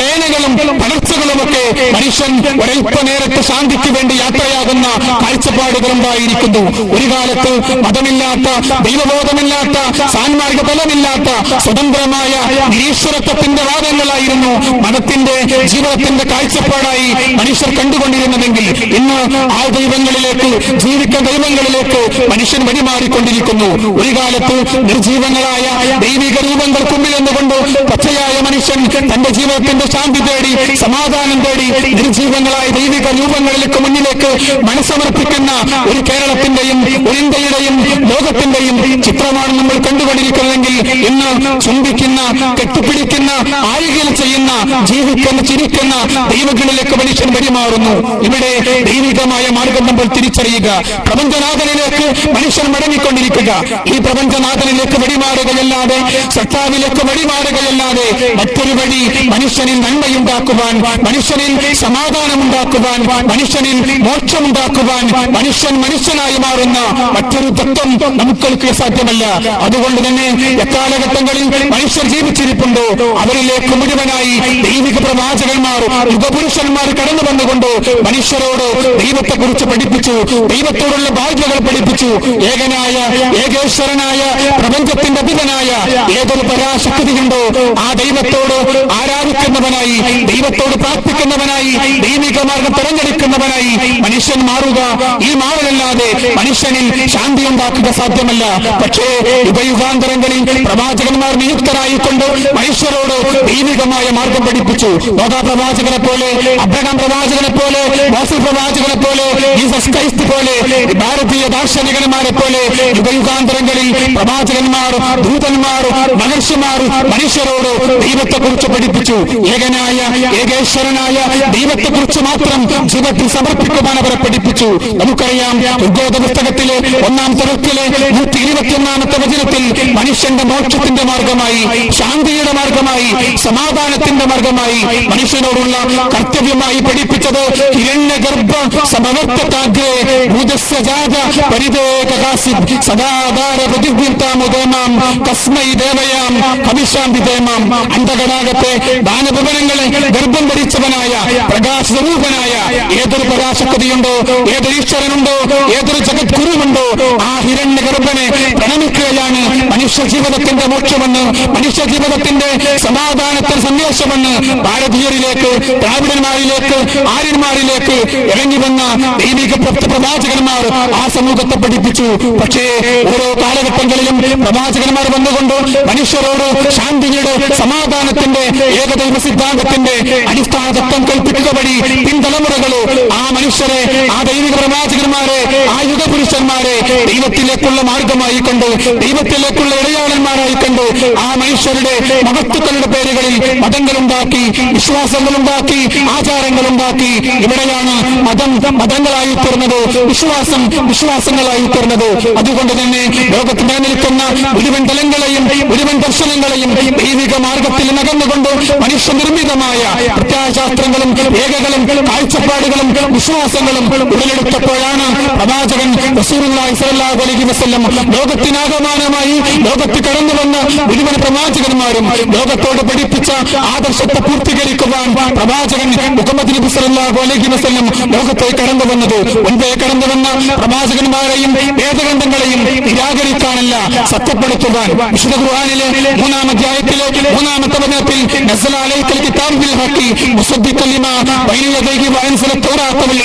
ലേനകളും പടർച്ചകളും ഒക്കെ മനുഷ്യൻ ഒരൽപ്പനേരത്തെ ശാന്തിക്ക് വേണ്ടി യാത്രയാകുന്ന കാഴ്ചപ്പാടുകളുണ്ടായിരിക്കുന്നു ഒരു കാലത്ത് മതമില്ലാത്ത ദൈവബോധമില്ലാത്ത സാൻമാർഗ ബലമില്ലാത്ത സ്വതന്ത്രമായ ഈശ്വരത്വത്തിന്റെ വാദങ്ങളായിരുന്നു മതത്തിന്റെ ജീവിതത്തിന്റെ കാഴ്ചപ്പാടായി മനുഷ്യർ കണ്ടുകൊണ്ടിരുന്നതെങ്കിൽ ഇന്ന് ആ ദൈവങ്ങളിലേക്ക് ജീവിക്കുന്ന ദൈവങ്ങളിലേക്ക് മനുഷ്യൻ വഴിമാറിക്കൊണ്ടിരിക്കുന്നു. ഒരു കാലത്ത് നിർജീവങ്ങളായ ദൈവിക രൂപങ്ങൾക്ക് മുമ്പിൽ നിന്നുകൊണ്ട് പച്ചയായ മനുഷ്യൻ തന്റെ ജീവിതത്തിന്റെ ശാന്തി തേടി സമാധാനം തേടി നിർജീവങ്ങളായ ദൈവിക രൂപങ്ങളിലേക്ക് മുന്നിലേക്ക് മനസ്സമർപ്പിക്കുന്ന ഒരു കേരളത്തിന്റെയും ഒരു ഇന്ത്യയുടെയും ലോകത്തിന്റെയും ചിത്രമാണ് നമ്മൾ കണ്ടുകൊണ്ടിരിക്കുന്നതെങ്കിൽ ഇന്ന് ചുംബിക്കുന്ന കെട്ടിപ്പിടിക്കുന്ന ആളുകൾ ചെയ്യുന്ന ജീവിക്കുന്ന ചിരിക്കുന്ന ദൈവങ്ങളിലേക്ക് മനുഷ്യൻ വഴിമാറുന്നു. ഇവിടെ ദൈവികമായ മാർഗം നമ്മൾ തിരിച്ചറിയുക. പ്രപഞ്ചനാഥനിലേക്ക് മനുഷ്യൻ മടങ്ങിക്കൊണ്ടിരിക്കുക. ഈ പ്രപഞ്ചനാഥനിലേക്ക് വഴിമാറുകയല്ലാതെ സത്താവിലേക്ക് വഴിമാറുകയല്ലാതെ മറ്റൊരു വഴി മനുഷ്യനിൽ നന്മയുണ്ടാക്കുവാൻ മനുഷ്യനിൽ സമാധാനമുണ്ടാക്കുവാൻ മനുഷ്യനിൽ മോക്ഷമുണ്ടാക്കുവാൻ മനുഷ്യൻ മനുഷ്യനായി മാറുന്ന മറ്റൊരു തത്വം നമുക്ക് സാധ്യമല്ല. അതുകൊണ്ട് തന്നെ എക്കാലഘട്ടങ്ങളിൽ മനുഷ്യർ ജീവിച്ചിരിപ്പുണ്ടോ? അവരിലേക്ക് മുഴുവനായി ദൈവിക പ്രവാചകന്മാർ യുഗപുരുഷന്മാർ കടന്നു വന്നുകൊണ്ട് മനുഷ്യരോട് ദൈവത്തെ കുറിച്ച് പഠിപ്പിച്ചു ദൈവത്തോടുള്ള ബാധ്യതകൾ പഠിപ്പിച്ചു. ഏകനായ ഏകേശ്വരനായ പ്രപഞ്ചത്തിന്റെ അധിപനായ ഏതൊരു പരാശക്തിയുണ്ടോ ആ ദൈവത്തോട് ആരാധിക്കുന്നവനായി ദൈവത്തോട് പ്രാർത്ഥിക്കുന്നവനായി ദൈവിക മാർഗം തിരഞ്ഞെടുക്കുന്നവനായി മനുഷ്യൻ മാറുക. ഈ മാറലല്ലാതെ മനുഷ്യനിൽ ശാന്തി ഉണ്ടാക്കുക സാധ്യമല്ല. പക്ഷേ ഉപയുഗാന്തരങ്ങളിൽ പ്രവാചകന്മാർ നിയുക്തരായിക്കൊണ്ട് മനുഷ്യരോട് ദൈവികമായ മാർഗം പഠിപ്പിച്ചു. ലോകാ പ്രവാചകനെ പോലെ അബ്രഹാം പ്രവാചകനെ പോലെ പ്രവാചകനെ പോലെ ജീസസ് ക്രൈസ്റ്റ് പോലെ ഭാരതീയ ദാർശനികന്മാരെ പോലെ യുഗയുഗാന്തരങ്ങളിൽ പ്രവാചകന്മാർ ദൂതന്മാർ മഹർഷിമാർ മനുഷ്യരോട് ദൈവത്തെ കുറിച്ച് പഠിപ്പിച്ചു. ഏകനായ ഏകേശ്വരനായ ദൈവത്തെ കുറിച്ച് മാത്രം ജീവിതത്തിൽ സമർപ്പിക്കുവാൻ അവരെ പഠിപ്പിച്ചു. നമുക്കറിയാം ഉദ്യോഗ പുസ്തകത്തിലെ ഒന്നാം തലത്തിലെ നൂറ്റി ഇരുപത്തിയൊന്നാമത്തെ വചനത്തിൽ മനുഷ്യന്റെ മോക്ഷത്തിന്റെ മാർഗമായി ശാന്തിയുടെ മാർഗമായി സമാധാനത്തിന്റെ മാർഗമായി മനുഷ്യനോടുള്ള കർത്തവ്യമായി പഠിപ്പിച്ചത് ഹിരണ്യഗർഭ സമവർത്തതാഗ്രേ ഭൂതസ്വജാത പരിദേകാസിദ് സദാധാര പ്രതിഭ്യന്താമുദേമാം തസ്മൈ ദേവയാം ഹവിശാന്തി ദേമാം അന്ധകടാകത്തെ ദാനഭവനങ്ങളെ ഗർഭം ധരിച്ചവനായ പ്രകാശസ്വരൂപനായ ഏതൊരു പരാശക്തിയുണ്ടോ ഏതൊരു ഈശ്വരനുണ്ടോ ഏതൊരു ജഗദ്ഗുരുവുണ്ടോ ആ ഹിരണ്യ ഗർഭനെ പ്രണമിക്കുകയാണ് മനുഷ്യ ജീവിതത്തിന്റെ മോക്ഷമെന്ന് മനുഷ്യ ജീവിതത്തിന്റെ സമാധാനത്തിന് സന്ദേശമെന്ന് ഭാരതീയരിലേക്ക് ദ്രാവിഡന്മാരിലേക്ക് ആര്യന്മാരിലേക്ക് ഇറങ്ങി വന്ന ദൈവിക പ്രവാചകന്മാർ ആ സമൂഹത്തെ പഠിപ്പിച്ചു. പക്ഷേ ഓരോ കാലഘട്ടങ്ങളിലും പ്രവാചകന്മാർ വന്നുകൊണ്ട് മനുഷ്യരോട് ശാന്തിയുടെ സമാധാനത്തിന്റെ ഏകദൈവ സിദ്ധാന്തത്തിന്റെ അടിസ്ഥാന തത്വം കൽപ്പിക്കുക വഴി പിൻതലമുറകൾ ആ മനുഷ്യരെ ആ ദൈവിക പ്രവാചകന്മാരെ ആ യുഗപുരുഷന്മാരെ ദൈവത്തിലേക്കുള്ള മാർഗമായി കണ്ട് ദൈവത്തിലേക്കുള്ള ഇടയാളന്മാരായി കണ്ട് ആ മനുഷ്യരുടെ മഹത്വക്കളുടെ പേരുകളിൽ മതങ്ങളുണ്ടാക്കി വിശ്വാസങ്ങളുണ്ടാക്കി ആചാരങ്ങളുണ്ടാക്കി ഇവിടെയാണ് മതം മതങ്ങളായി തീർന്നത് വിശ്വാസം വിശ്വാസങ്ങളായി തീർന്നത്. അതുകൊണ്ട് തന്നെ ലോകത്ത് നിലനിൽക്കുന്ന മുഴുവൻ തലങ്ങളെയും മുഴുവൻ ദർശനങ്ങളെയും ദൈവിക മാർഗത്തിൽ നകന്നുകൊണ്ട് മനുഷ്യനിർമ്മിതമായ പ്രത്യാശാസ്ത്രങ്ങളും രേഖകളും കാഴ്ചപ്പാടുകളും വിശ്വാസങ്ങളും ഉടലെടുത്തപ്പോഴാണ് പ്രവാചകൻ ലോകത്തിനാകമാനമായി ലോകത്ത് കടന്നു വന്ന മുഴുവൻ പ്രവാചകന്മാരും ലോകത്തോട് പഠിപ്പിച്ച ആദർശത്തെ പൂർത്തീകരിക്കുവാൻ പ്രവാചകൻ നബി സല്ലല്ലാഹു അലൈഹി വസല്ലം ലോകത്തെ കടന്നു വന്നത് മുൻപേ കടന്നു വന്ന പ്രവാചകന്മാരെയും വേദഗ്രന്ഥങ്ങളെയും നിരാകരിക്കാനല്ല സത്യപ്പെടുത്തുവാൻ. വിശുദ്ധ ഖുർആനിലെ മൂന്നാം അധ്യായത്തിലെ മൂന്നാമത്തെ വചനത്തിൽ നസല അലൈക്കൽ കിതാബ് ബിൽ ഹഖി ലിമാ ബൈന യദൈഹി വഅൻസല തൗറാത്ത വൽ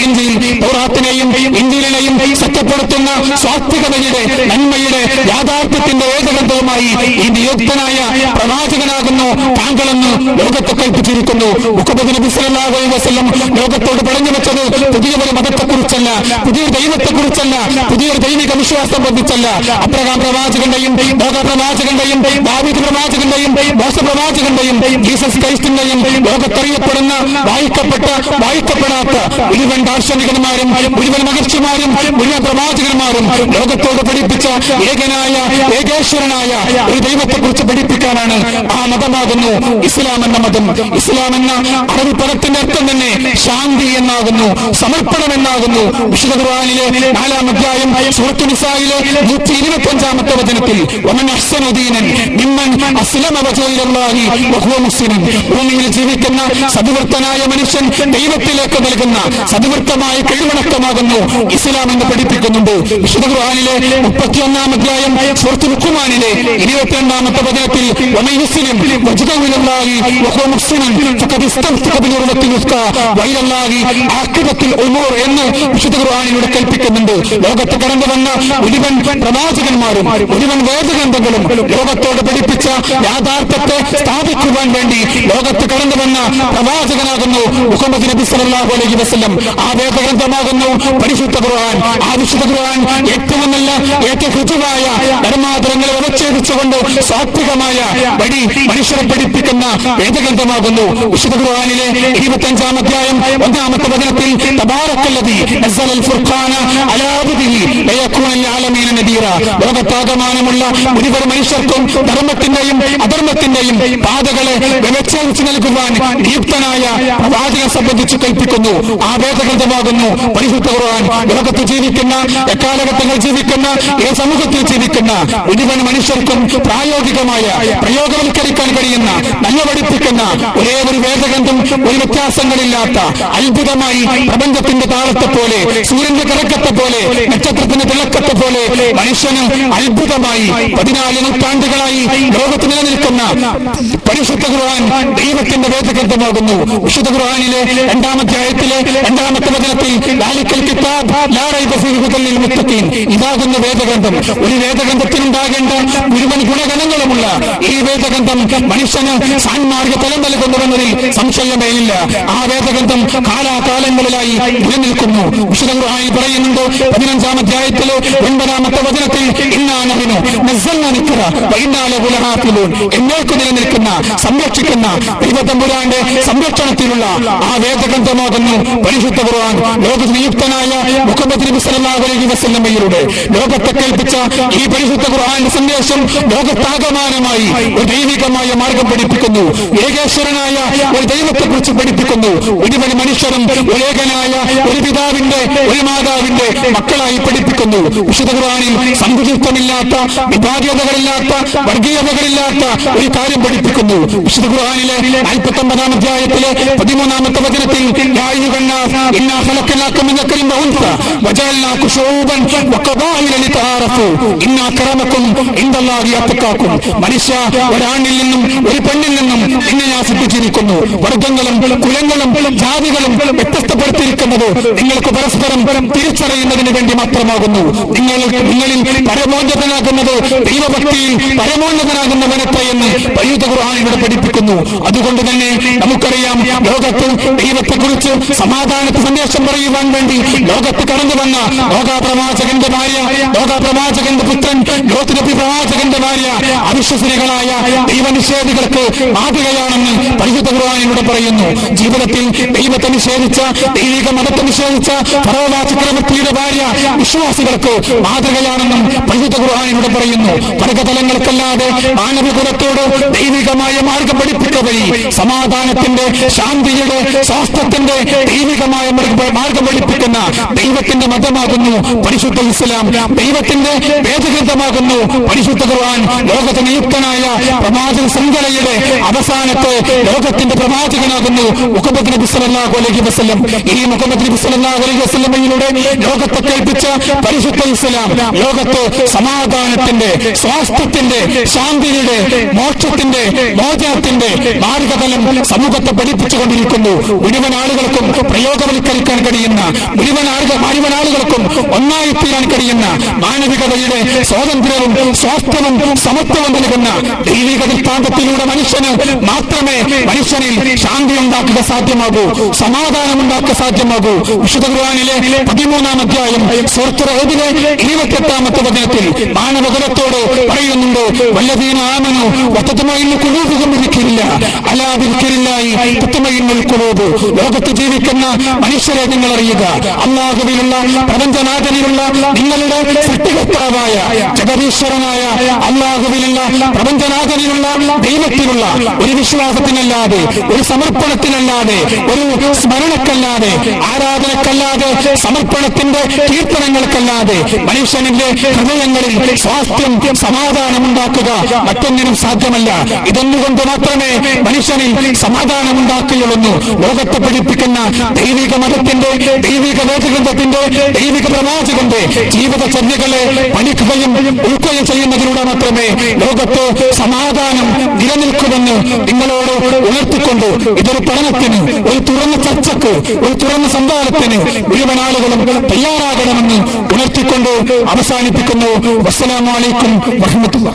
സത്യപ്പെടുത്തുന്ന സ്വാത്വികതയുടെ നന്മയുടെ യാഥാർത്ഥ്യത്തിന്റെ ഏകഗ്രന്ഥവുമായി ഈ നിയുക്തനായ പ്രവാചകനാകുന്നു താങ്കളെന്ന് ലോകത്തെ കൽപ്പിച്ചിരിക്കുന്നു. മുഖബദ് നബി സല്ലല്ലാഹു അലൈഹി വസല്ലം ലോകത്തോട് പറഞ്ഞു വെച്ചത് പുതിയൊരു മതത്തെക്കുറിച്ചല്ല പുതിയൊരു ദൈവത്തെക്കുറിച്ചല്ല പുതിയൊരു ദൈവിക വിശ്വാസം ബന്ധിച്ചല്ല അബ്രഹാം പ്രവാചകന്റെയും ലോക പ്രവാചകന്റെയും ഭാവിക പ്രവാചകന്റെയും മോശ പ്രവാചകന്റെയും ജീസസ് ക്രൈസ്റ്റിന്റെയും ലോകത്തറിയപ്പെടുന്ന വായിക്കപ്പെട്ട വായിക്കപ്പെടാത്ത മുഴുവൻ ദാർശനികന്മാരും മുഴുവൻ മഹർഷിമാരും മുഴുവൻ പ്രവാചകന്മാരും ലോകത്തോട് പഠിപ്പിച്ച ഏകനായ ഏകേശ്വരനായ ഒരു ദൈവത്തെക്കുറിച്ച് പഠിപ്പിക്കാനാണ് ആ മതമാകുന്നു ഇസ്ലാം എന്ന മതം. ഇസ്ലാം എന്ന അറബി പദത്തിന്റെ അർത്ഥം തന്നെ ശാന്തി എന്നാകുന്നു സമർപ്പണം എന്നാകുന്നു. വിശുദ്ധ ഖുർആനിലെ നാലാം അധ്യായം സൂറത്തു നിസായിലെ നൂറ്റി വചനത്തിൽ അസ്ലമ മുസ്ലിം ഭൂമിയിൽ ജീവിക്കുന്ന സദ്വൃത്തനായ മനുഷ്യൻ ദൈവത്തിലേക്ക് നൽകുന്ന സദ്വൃത്തമായ കഴിവണക്കമാകുന്നു ഇസ്ലാം എന്ന് പഠിപ്പിക്കുന്നുണ്ട്. വിശുദ്ധ ഖുർആനിലെ മുപ്പത്തിയൊന്നാം അധ്യായം സൂറത്തു ലുഖ്മാനിലെ ഇരുപത്തിരണ്ടാമത്തെ വചനത്തിൽ ഇലല്ലാഹി വഹുവ മുസ്ലിം ഫഖദ് വഇലല്ലാഹി ആഖിബത്തുൽ ഉമൂർ എന്ന് വിശുദ്ധ ഖുർആാനിലൂടെ കൽപ്പിക്കുന്നുണ്ട് ലോകത്ത് കടന്നു വന്ന മുഴുവൻ പ്രവാചകന്മാരും മുഴുവൻ വേദഗ്രന്ഥങ്ങളും ലോകത്തോട് പഠിപ്പിച്ച യാഥാർത്ഥ്യത്തെ സ്ഥാപിക്കുവാൻ വേണ്ടി ലോകത്ത് കടന്നു വന്ന പ്രവാചകനാകുന്നു മുഹമ്മദ് നബി സല്ലല്ലാഹു അലൈഹി വസല്ലം. ആ വേദഗ്രന്ഥമാകുന്നു പരിശുദ്ധ ഖുർആൻ. ആ വിശുദ്ധ ഖുർആൻ ഏറ്റവും നല്ല ഏറ്റവും ഹൃദയമായ ധർമാതരങ്ങളെ വ്യവച്ഛേദിച്ചുകൊണ്ട് സാത്വികമായ വഴി മനുഷ്യരെ പഠിപ്പിക്കുന്ന വേദഗ്രന്ഥമാകുന്നു. വിശുദ്ധ ഖുർആനിലെ ഇരുപത്തഞ്ചാം അധ്യായം ഒന്നാമത്തെ വചനത്തിൽ ലോകത്താകമാനമുള്ള മുഴുവൻ മനുഷ്യർക്കും ധർമ്മത്തിന്റെയും അധർമ്മത്തിന്റെയും പാതകളെ വ്യവച്ഛേദിച്ചു നൽകുവാൻ നിയുക്തനായ പ്രവാചകനെ സംബന്ധിച്ച് കൽപ്പിക്കുന്നു. ആവേദകൃതമാകുന്നു. പരിശുദ്ധ ഖുർആൻ ലോകത്ത് ജീവിക്കുന്ന എക്കാലഘട്ടങ്ങൾ ജീവിക്കുന്ന ഈ സമൂഹത്തിൽ ജീവിക്കുന്ന മുഴുവൻ മനുഷ്യർക്കും പ്രായോഗികമായ പ്രയോഗവൽക്കരിക്കാൻ കഴിയുന്ന നല്ല പഠിപ്പിക്കുന്ന ഒരേ ഒരു വേദഗ്രന്ഥം ഒരു വ്യത്യാസങ്ങളില്ലാത്ത അത്ഭുതമായി പ്രപഞ്ചത്തിന്റെ താളത്തെ പോലെ സൂര്യന്റെ കിടക്കത്തെ പോലെ നക്ഷത്രത്തിന്റെ തിളക്കത്തെ പോലെ മനുഷ്യന് അത്ഭുതമായി പതിനാല് നൂറ്റാണ്ടുകളായി ലോകത്ത് നിലനിൽക്കുന്ന പരിശുദ്ധ ഖുർആൻ ദൈവത്തിന്റെ വേദഗ്രന്ഥമാകുന്നു. വിശുദ്ധ ഖുർആനിലെ രണ്ടാമധ്യായത്തിലെ രണ്ടാമത്തെ വചനത്തിൽ കിതാബ് ഇതാകുന്ന വേദഗ്രന്ഥം. ഒരു വേദഗ്രന്ഥത്തിനുണ്ടാകേണ്ട മുഴുവൻ ഗുണഗണങ്ങളുമുള്ള ഈ വേദഗ്രന്ഥം മനുഷ്യന് സാൻമാർഗ തലം നൽകുന്നുവെന്നതിൽ സംശയമേയില്ല. ആ വേദഗ്രന്ഥം കാലാകാലങ്ങളിലായി നിലനിൽക്കുന്നു. വിശുദ്ധ ഖുർആനിൽ പറയുന്നുണ്ട് പതിനഞ്ചാം അധ്യായത്തിലെ ഒൻപതാമത്തെ വചനത്തിൽ എന്നേക്ക് നിലനിൽക്കുന്ന സംരക്ഷിക്കുന്ന ദൈവത്തമ്പുരാന്റെ സംരക്ഷണത്തിലുള്ള ആ വേദഗ്രന്ഥമാകുന്നു പരിശുദ്ധ ഖുർആൻ. ലോക നിയുക്തനായ മുഹമ്മദ് നബി സല്ലല്ലാഹു അലൈഹി ലോകത്തെ കേൾപ്പിച്ച ഈ പരിശുദ്ധ ഖുർആന്റെ സന്ദേശം ലോകത്താകമാനമായി ഒരു ദൈവികമായ മാർഗം പഠിപ്പിക്കുന്നു. ഏകേശ്വരനായ ഒരു ദൈവത്തെക്കുറിച്ച് പഠിപ്പിക്കുന്നു. ഒരുവൻ മനുഷ്യരും ഏകനായ ഒരു പിതാവിന്റെ ഒരു മാതാവിന്റെ മക്കളായി പഠിപ്പിക്കുന്നു. വിശുദ്ധ ഖുർആനിൽ സങ്കുചിത്വമില്ലാത്ത വിഭാഗീയതകളില്ലാത്ത വർഗീയതകളില്ലാത്ത ഒരു കാര്യം പഠിപ്പിക്കുന്നു. വിശുദ്ധ ഖുർആനിലെ നാൽപ്പത്തി ഒമ്പതാം അധ്യായത്തിലെ പതിമൂന്നാമത്തെ വചനത്തിൽ മനുഷ്യ ഒരാണിൽ നിന്നും ഒരു പെണ്ണിൽ നിന്നും നിന്നെ ഞാൻ വർഗങ്ങളും കുലങ്ങളും ജാതികളും വ്യത്യസ്തപ്പെടുത്തിയിരിക്കുന്നത് നിങ്ങൾക്ക് പരസ്പരം തിരിച്ചറിയുന്നതിന് വേണ്ടി മാത്രമാകുന്നു. നിങ്ങൾ നിങ്ങളിൽ പരമോന്നതനാകുന്നത് ദൈവഭക്തിയിൽ പരമോന്നതനാകുന്നവനത്തെ എന്ന് പരിയുദ്ധ ഖുർആൻ ഇവിടെ പഠിപ്പിക്കുന്നു. അതുകൊണ്ട് തന്നെ നമുക്കറിയാം ലോകത്ത് ദൈവത്തെക്കുറിച്ച് സമാധാനത്തെ സന്ദേശം പറയുവാൻ വേണ്ടി ലോകത്ത് കടന്നു വന്ന ലോകാപ്രവാചകന്റെ ഭാര്യ ലോകാപ്രവാചകന്റെ പുത്രൻ ലോകത്തിനപ്പി പ്രവാചകന്റെ ഭാര്യ അവിശ്വസനികളായ ദൈവനിഷേധികൾക്ക് മാതൃകയാണെന്ന് പരിശുദ്ധ ഖുർആാനിലൂടെ പറയുന്നു. ജീവിതത്തിൽ ദൈവത്തെ നിഷേധിച്ച ദൈവിക മതത്തെ നിഷേധിച്ച ഫറോവ ചക്രവർത്തിയുടെ ഭാര്യ വിശ്വാസികൾക്ക് മാതൃകയാണെന്നും പരിശുദ്ധ ഖുർആാനിലൂടെ പറയുന്നു. വർഗതലങ്ങൾക്കല്ലാതെ മാനവകുലത്തോട് ദൈവികമായ മാർഗം പഠിപ്പിച്ച വഴി സമാധാനത്തിന്റെ ശാന്തിയുടെ സ്വാസ്ഥ്യത്തിന്റെ ദൈവികമായ മാർഗം പഠിപ്പിക്കുന്ന ദൈവത്തിന്റെ മതമാകുന്നു പരിശുദ്ധ ഇസ്ലാം. ദൈവത്തിന്റെ വേദഗ്രന്ഥമാകുന്നു പരിശുദ്ധ ഖുർആൻ. ലോകത്തിന് നിയുക്തനായ പ്രവാചക ശൃംഖലയുടെ അവസാനത്തെ ലോകത്തിന്റെ പ്രവാചകനാകുന്നു മുഹമ്മദ് നബി സല്ലല്ലാഹു അലൈഹി വസല്ലം. ഈ മുഹമ്മദ് നബി സല്ലല്ലാഹു അലൈഹി വസല്ലമയിലൂടെ ലോകത്തെ കേൾപ്പിച്ച പരിശുദ്ധ ഇസ്ലാം ലോകത്ത് സമാധാനത്തിന്റെ സ്വാസ്ഥ്യത്തിന്റെ ശാന്തിയുടെ മോക്ഷത്തിന്റെ മോചനത്തിന്റെ മാർഗതലം സമൂഹത്തെ പഠിപ്പിച്ചുകൊണ്ടിരിക്കുന്നു. മുഴുവൻ ആളുകൾക്കും പ്രയോഗവൽക്കരിക്കാൻ കഴിയുന്ന മുഴുവൻ ആളുകൾ മുഴുവൻ ആളുകൾക്കും ഒന്നായി തീരാൻ കഴിയുന്ന മാനവികതയുടെ സ്വാതന്ത്ര്യവും സ്വാസ്ഥ്യവും സമത്വവും നൽകുന്ന ദൈവിക ദൃഷ്ടാന്തത്തിലൂടെ മനുഷ്യന് മാത്രമേ മനുഷ്യനിൽ ശാന്തി ഉണ്ടാക്കുക സാധ്യമാകൂ സമാധാനം ഉണ്ടാക്കുക സാധ്യമാകൂ. വിശുദ്ധ ഖുർആനിലെ പതിമൂന്നാം അധ്യായം സൂറത്ത് ഇരുപത്തെട്ടാമത്തെ വചനത്തിൽ മാനവകുലത്തോട് പറയുന്നുണ്ട് വല്ലതീന ആമനു വത്തമയിൽ കുലൂബുകം ഇരിക്കില്ല അലാതിരിക്കില്ലായി തത്തുമയിന്നുൽ കുലൂബ്. ലോകത്ത് ജീവിക്കുന്ന മനുഷ്യരെ നിങ്ങൾ അറിയുക. അള്ളാഹുവിലുള്ള പ്രപഞ്ചനാഥനിലുള്ള നിങ്ങളുടെ സൃഷ്ടികർത്താവായ ജഗതീശ്വരനായ അള്ളാഹുവിലുള്ള പ്രപഞ്ചനാഥനിലുള്ള ദൈവത്തിലുള്ള ഒരു വിശ്വാസത്തിനല്ലാതെ ഒരു സമർപ്പണത്തിനല്ലാതെ ഒരു സ്മരണക്കല്ലാതെ ആരാധനക്കല്ലാതെ സമർപ്പണത്തിന്റെ കീർത്തനങ്ങൾക്കല്ലാതെ മനുഷ്യനിന്റെ ഹൃദയങ്ങളിൽ സ്വാസ്ഥ്യം സമാധാനം ഉണ്ടാക്കുക മറ്റൊന്നിനും സാധ്യമല്ല. ഇതൊന്നുകൊണ്ട് മാത്രമേ മനുഷ്യനിൽ സമാധാനം ഉണ്ടാക്കുകയുള്ളൂ ലോകത്തെ പഠിപ്പിക്കുന്ന ദൈവിക മതത്തിന്റെ ദൈവിക വേദഗ്രന്ഥത്തിന്റെ ദൈവിക പ്രവാചകന്റെ ജീവിതചര്യകളെ പഠിക്കുകയും ഉൾക്കുകയും ചെയ്യുന്നതിലൂടെ മാത്രമേ ലോകത്ത് സമാധാനം നിലനിൽക്കുമെന്ന് നിങ്ങളോട് ഉയർത്തിക്കൊണ്ട് ഇതൊരു പഠനത്തിന് ഒരു തുറന്ന ചർച്ചക്ക് ഒരു തുറന്ന സംവാദത്തിന് മുഴുവൻ ആളുകളും തയ്യാറാകണമെന്ന് ഉണർത്തിക്കൊണ്ട് അവസാനിപ്പിക്കുന്നു. വസ്സലാമലൈക്കും വഹമത്തുള്ള